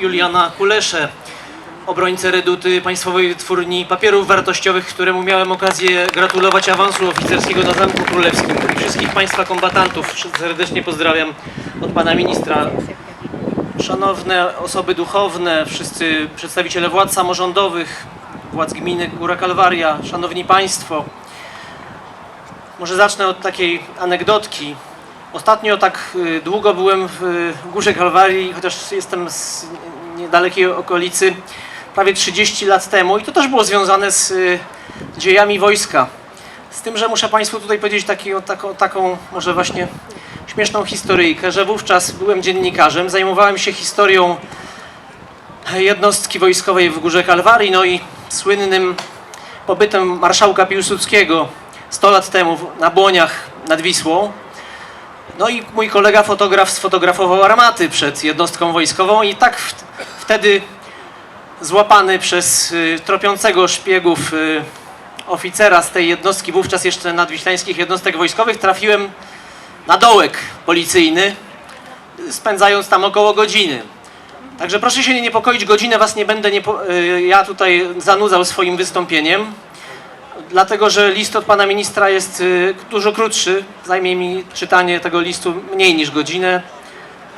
Juliana Kuleszę, obrońcę reduty Państwowej Wytwórni Papierów Wartościowych, któremu miałem okazję gratulować awansu oficerskiego na Zamku Królewskim. Wszystkich Państwa kombatantów serdecznie pozdrawiam od Pana Ministra. Szanowne osoby duchowne, wszyscy przedstawiciele władz samorządowych, władz gminy Góra Kalwaria, Szanowni Państwo. Może zacznę od takiej anegdotki. Ostatnio tak y, długo byłem w Górze Kalwarii, chociaż jestem z niedalekiej okolicy, prawie 30 lat temu i to też było związane z y, dziejami wojska. Z tym, że muszę Państwu tutaj powiedzieć taki, taką, taką może właśnie śmieszną historyjkę, że wówczas byłem dziennikarzem, zajmowałem się historią jednostki wojskowej w Górze Kalwarii, no i słynnym pobytem marszałka Piłsudskiego 100 lat temu na Błoniach nad Wisłą. No i mój kolega fotograf sfotografował armaty przed jednostką wojskową i tak wtedy złapany przez y, tropiącego szpiegów y, oficera z tej jednostki, wówczas jeszcze nadwiślańskich jednostek wojskowych, trafiłem na dołek policyjny, spędzając tam około godziny. Także proszę się nie niepokoić, godzinę was nie będę niepo- y, ja tutaj zanudzał swoim wystąpieniem, dlatego że list od pana ministra jest y, dużo krótszy. Zajmie mi czytanie tego listu mniej niż godzinę.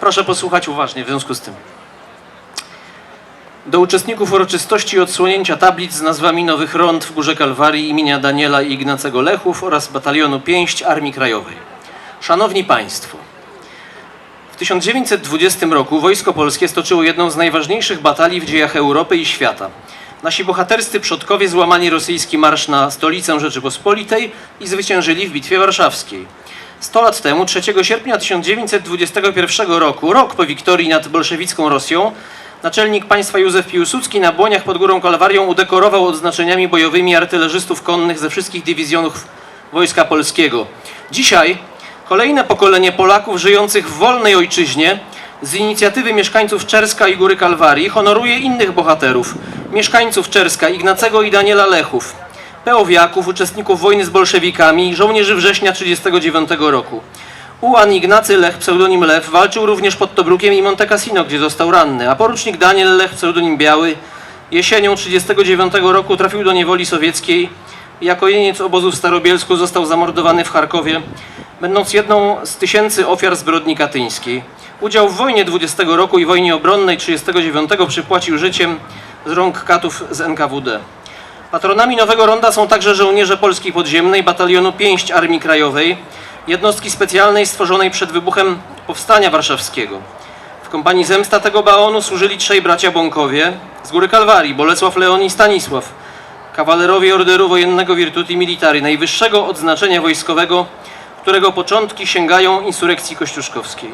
Proszę posłuchać uważnie w związku z tym. Do uczestników uroczystości odsłonięcia tablic z nazwami nowych rond w Górze Kalwarii imienia Daniela i Ignacego Lechów oraz Batalionu Pięść Armii Krajowej. Szanowni Państwo, w 1920 roku Wojsko Polskie stoczyło jedną z najważniejszych batalii w dziejach Europy i świata. Nasi bohaterscy przodkowie złamali rosyjski marsz na stolicę Rzeczypospolitej i zwyciężyli w Bitwie Warszawskiej. 100 lat temu, 3 sierpnia 1921 roku, rok po wiktorii nad bolszewicką Rosją, naczelnik państwa Józef Piłsudski na Błoniach pod Górą Kalwarią udekorował odznaczeniami bojowymi artylerzystów konnych ze wszystkich dywizjonów Wojska Polskiego. Dzisiaj kolejne pokolenie Polaków żyjących w wolnej ojczyźnie z inicjatywy mieszkańców Czerska i Góry Kalwarii honoruje innych bohaterów, mieszkańców Czerska, Ignacego i Daniela Lechów, peowiaków, uczestników wojny z bolszewikami, żołnierzy września 1939 roku. Ułan Ignacy Lech, pseudonim Lew, walczył również pod Tobrukiem i Monte Cassino, gdzie został ranny, a porucznik Daniel Lech, pseudonim Biały, jesienią 1939 roku trafił do niewoli sowieckiej jako jeniec obozu w Starobielsku został zamordowany w Charkowie, będąc jedną z tysięcy ofiar zbrodni katyńskiej. Udział w wojnie 20 roku i wojnie obronnej 39 przypłacił życiem z rąk katów z NKWD. Patronami Nowego Ronda są także żołnierze Polskiej Podziemnej, Batalionu Pięść Armii Krajowej, jednostki specjalnej stworzonej przed wybuchem Powstania Warszawskiego. W kompanii zemsta tego baonu służyli trzej bracia Bąkowie z Góry Kalwarii, Bolesław, Leon i Stanisław, kawalerowie Orderu Wojennego Virtuti Militari, najwyższego odznaczenia wojskowego, którego początki sięgają insurekcji kościuszkowskiej.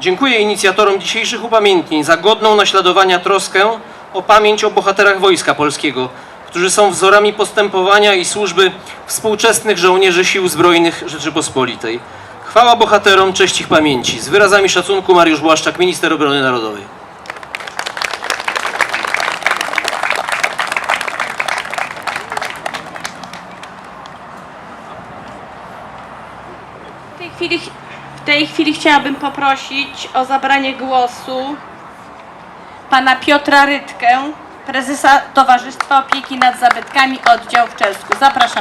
Dziękuję inicjatorom dzisiejszych upamiętnień za godną naśladowania troskę o pamięć o bohaterach Wojska Polskiego, którzy są wzorami postępowania i służby współczesnych żołnierzy Sił Zbrojnych Rzeczypospolitej. Chwała bohaterom, cześć ich pamięci. Z wyrazami szacunku Mariusz Błaszczak, minister obrony narodowej. W tej chwili, w tej chwili chciałabym poprosić o zabranie głosu pana Piotra Rytkę, prezesa Towarzystwa Opieki nad Zabytkami Oddział w Czelsku. Zapraszam.